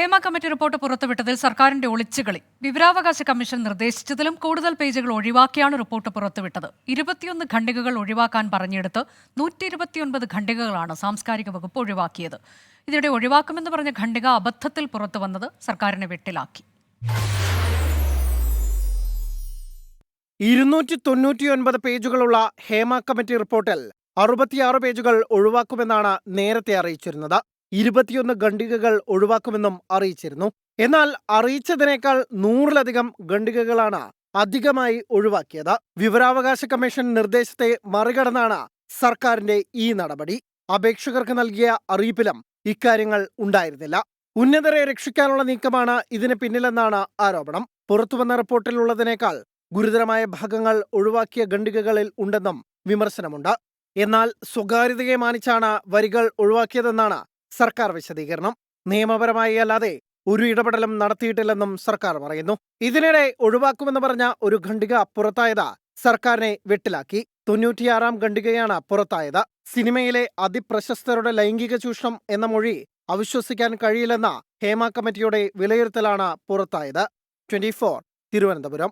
Hema committee report പുറത്തുവിട്ടതിൽ സർക്കാരിന്റെ ഒളിച്ചുകളി. വിവരാവകാശ commission നിർദ്ദേശിച്ചതിലും കൂടുതൽ പേജുകൾ ഒഴിവാക്കിയാണ് റിപ്പോർട്ട് പുറത്തുവിട്ടത്. ഇരുപത്തിയൊന്ന് ഖണ്ഡികകൾ ഒഴിവാക്കാൻ പറഞ്ഞെടുത്ത് നൂറ്റി ഇരുപത്തിയൊൻപത് ഖണ്ഡികകളാണ് സാംസ്കാരിക വകുപ്പ് ഒഴിവാക്കിയത്. ഇതിനിടെ ഒഴിവാക്കുമെന്ന് പറഞ്ഞ ഖണ്ഡിക അബദ്ധത്തിൽ പുറത്തു വന്നത് സർക്കാരിനെ വെട്ടിലാക്കി. ഇരുന്നൂറ്റി തൊണ്ണൂറ്റിയൊൻപത് പേജുകളുള്ള ഹേമ കമ്മിറ്റി റിപ്പോർട്ടിൽ അറുപത്തിയാറ് പേജുകൾ ഒഴിവാക്കുമെന്നാണ് നേരത്തെ അറിയിച്ചിരുന്നത്. ഇരുപത്തിയൊന്ന് ഖണ്ഡികകൾ ഒഴിവാക്കുമെന്നും അറിയിച്ചിരുന്നു. എന്നാൽ അറിയിച്ചതിനേക്കാൾ നൂറിലധികം ഖണ്ഡികകളാണ് അധികമായി ഒഴിവാക്കിയത്. വിവരാവകാശ കമ്മീഷൻ നിർദ്ദേശത്തെ മറികടന്നാണ് സർക്കാരിന്റെ ഈ നടപടി. അപേക്ഷകർക്ക് നൽകിയ അറിയിപ്പിലും ഇക്കാര്യങ്ങൾ ഉണ്ടായിരുന്നില്ല. ഉന്നതരെ രക്ഷിക്കാനുള്ള നീക്കമാണ് ഇതിന് പിന്നിലെന്നാണ് ആരോപണം. പുറത്തുവന്ന റിപ്പോർട്ടിലുള്ളതിനേക്കാൾ ഗുരുതരമായ ഭാഗങ്ങൾ ഒഴിവാക്കിയ ഖണ്ഡികകളിൽ ഉണ്ടെന്നും വിമർശനമുണ്ട്. എന്നാൽ സ്വകാര്യതയെ മാനിച്ചാണ് വരികൾ ഒഴിവാക്കിയതെന്നാണ് സർക്കാർ വിശദീകരണം. നിയമപരമായി അല്ലാതെ ഒരു ഇടപെടലും നടത്തിയിട്ടില്ലെന്നും സർക്കാർ പറയുന്നു. ഇതിനിടെ ഒഴിവാക്കുമെന്ന് പറഞ്ഞ ഒരു ഖണ്ഡിക പുറത്തായത് സർക്കാരിനെ വെട്ടിലാക്കി. തൊണ്ണൂറ്റിയാറാം ഖണ്ഡികയാണ് പുറത്തായത്. സിനിമയിലെ അതിപ്രശസ്തരുടെ ലൈംഗിക ചൂഷണം എന്ന മൊഴി അവിശ്വസിക്കാൻ കഴിയില്ലെന്ന ഹേമ കമ്മിറ്റിയുടെ വിലയിരുത്തലാണ് പുറത്തായത്. ട്വന്റി തിരുവനന്തപുരം.